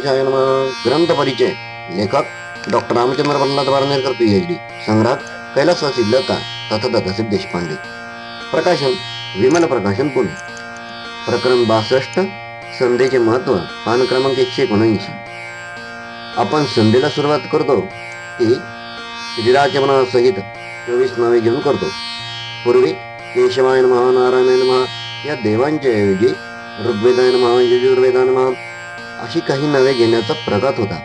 गणेशाय नमः ग्रंथ परिचय लेखक डॉक्टर रामचंद्र प्रल्हाद वारनेरकर पीएचडी संग्राहक कैलासवासी लता तथा दादासाहेब देशपांडे. प्रकाशन विमल प्रकाशन पुणे. प्रकरण बासष्ट संधेचे महत्त्व पान क्रमांक एकशे एकोणऐंशी. आपण संधेला सुरुवात करतो. ती श्रीराचमनासहित चोवीस नावे घेऊन करतो. पूर्वी केशवायन नमः नारायणाय नमः या देवांच्या ऐवजी ऋग्वेदायन नमः यजुर्वेदाय अशी काही नावे घेण्याचा प्रघात होता.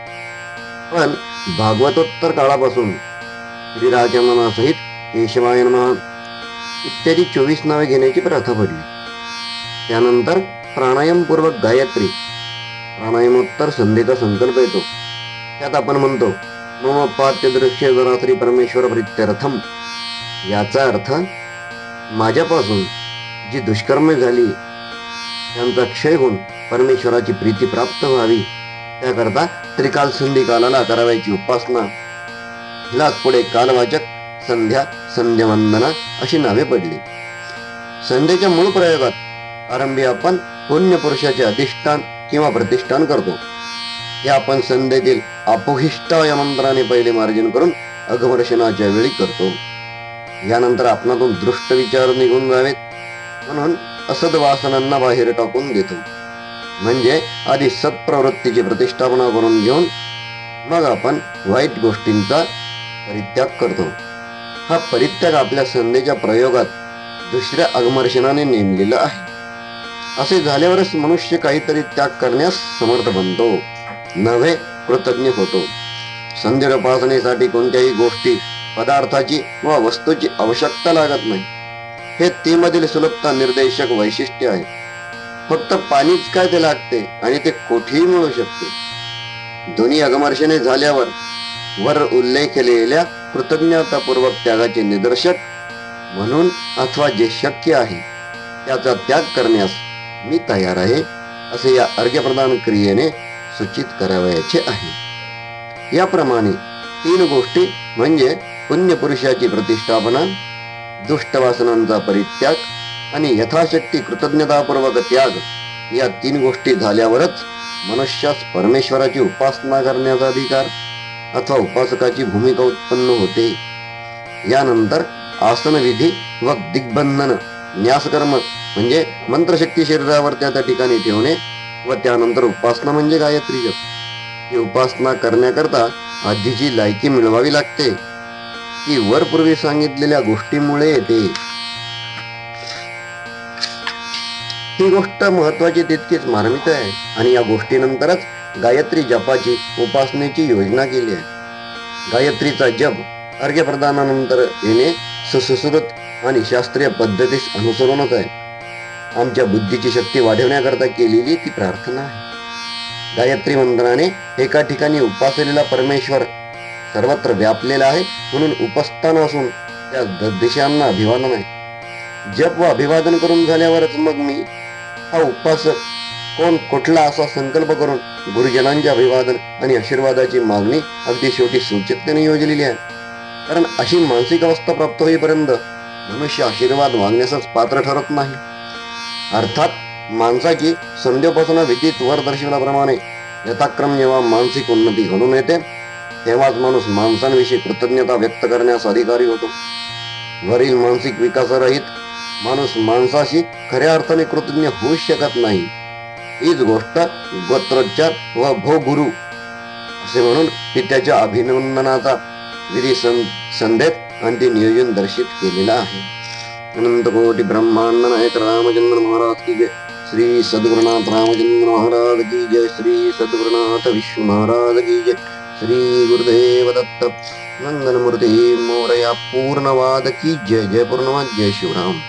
पण भागवतोत्तर काळापासून श्रीराजमनासहित केशवाय नमः इत्यादी चोवीस नावे घेण्याची प्रथा पडली. त्यानंतर प्राणायामपूर्वक गायत्री प्राणायामोत्तर संधीचा संकल्प येतो. त्यात आपण म्हणतो मम पात्य दृश्य जरात्री परमेश्वर प्रित्यर्थम. याचा अर्थ माझ्यापासून जी दुष्कर्मे झाली त्यांचा क्षय होऊन परमेश्वराची प्रीती प्राप्त व्हावी. त्याकरता त्रिकाल संधी कालाला करावयाची उपासना. हिलाच पुढे कालवाचक संध्या संध्यवंदना अशी नावे पडली. संध्येच्या मूळ प्रयोगात आरंभी आपण पुण्य पुरुषाचे अधिष्ठान किंवा प्रतिष्ठान करतो. हे आपण संध्येतील अपोहिष्टा या मंत्राने पहिले मार्जन करून अघमर्शनाच्या वेळी करतो. यानंतर आपणातून दृष्ट विचार निघून जावेत. म्हणून असद वासनांना बाहेर टाकून देतो म्हणजे आधी सत्प्रवृत्तीची प्रतिष्ठापना करून घेऊन मग आपण वाईट गोष्टींचा परित्याग करतो. हा परित्याग आपल्या संधीच्या प्रयोगात दुसऱ्या अगमर्शनाने नेमलेला आहे. असे झाल्यावरच मनुष्य काहीतरी त्याग करण्यास समर्थ बनतो. नव्हे कृतज्ञ होतो. संधी उपासनेसाठी कोणत्याही गोष्टी पदार्थाची वा वस्तूची आवश्यकता लागत नाही. हे तीमधील सुलभता निर्देशक वैशिष्ट्य आहे. फक्त पाणीच काय ते लागते आणि ते कोठेही मिळू शकते. दोन्ही अगमर्षणे झाल्यावर वर उल्लेख केलेल्या कृतज्ञतापूर्वक त्यागाचे निदर्शक म्हणून अथवा जे शक्य आहे त्याचा त्याग करण्यास मी तयार आहे असे या अर्घ्यप्रदान क्रियेने सूचित करावयाचे आहे. याप्रमाणे तीन गोष्टी म्हणजे पुण्यपुरुषाची प्रतिष्ठापना दुष्ट वासनांचा परित्याग आणि यथाशक्ती कृतज्ञतापूर्वक त्याग या तीन गोष्टी झाल्यावरच मनुष्यास परमेश्वराची उपासना करण्याचा अधिकार अथवा उपासकाची भूमिका उत्पन्न होते. यानंतर आसनविधी व दिग्बंधन न्यासकर्म म्हणजे मंत्रशक्ती शरीरावर त्या त्या ठिकाणी ठेवणे व त्यानंतर उपासना म्हणजे गायत्री जप. ही उपासना करण्याकरता आधीची लायकी मिळवावी लागते. ती वरपूर्वी सांगितलेल्या गोष्टीमुळे येते. ही गोष्ट महत्वाची तितकीच मार्मिक आहे. आणि या गोष्टीनंतरच गायत्री जपाची उपासनेची योजना केली आहे. गायत्रीचा जप अर्घ्यप्रदानानंतर येणे सुसुसृत आणि शास्त्रीय पद्धतीस अनुसरूनच आहे. आमच्या बुद्धीची शक्ती वाढवण्याकरता केलेली ती प्रार्थना आहे. गायत्री मंत्राने एका ठिकाणी उपासलेला परमेश्वर सर्वत्र व्यापलेला आहे म्हणून उपस्थान असून त्या दिशांना अभिवादन आहे. जप व अभिवादन करून झाल्यावरच मग मी हा उपासक कोण कुठला असा संकल्प करून गुरुजनांचे अभिवादन आणि आशीर्वादाची मागणी अगदी शेवटी सूचिततेने योजलेली आहे. कारण अशी मानसिक अवस्था प्राप्त होईपर्यंत मनुष्य आशीर्वाद मागण्यासच पात्र ठरत नाही. अर्थात माणसाची संध्योपासना विधीत वर दर्शविल्याप्रमाणे यथाक्रम जेव्हा मानसिक उन्नती घडून येते तेव्हाच माणूस माणसांविषयी कृतज्ञता व्यक्त करण्यास अधिकारी होतो. वरील मानसिक विकासरहित माणूस माणसाशी खऱ्या अर्थाने कृतज्ञ होऊ शकत नाही. हीच गोष्ट गोत्रोच्चार व भोगुरु. असे म्हणून मी त्याच्या अभिनंदनाचा विधी सं संधेत आणि ते नियोजन दर्शित केलेलं आहे. अनंत कोटी ब्रह्मांड नायक रामचंद्र महाराज की जय. श्री सद्गुरुनाथ रामचंद्र महाराज की जय. श्री सद्गुरुनाथ विष्णु महाराज की जय. श्री गुरुदेव दत्त. नंदन मूर्ती मोरया पूर्णवाद की जय. जय पूर्णवाद. जय शिवराम.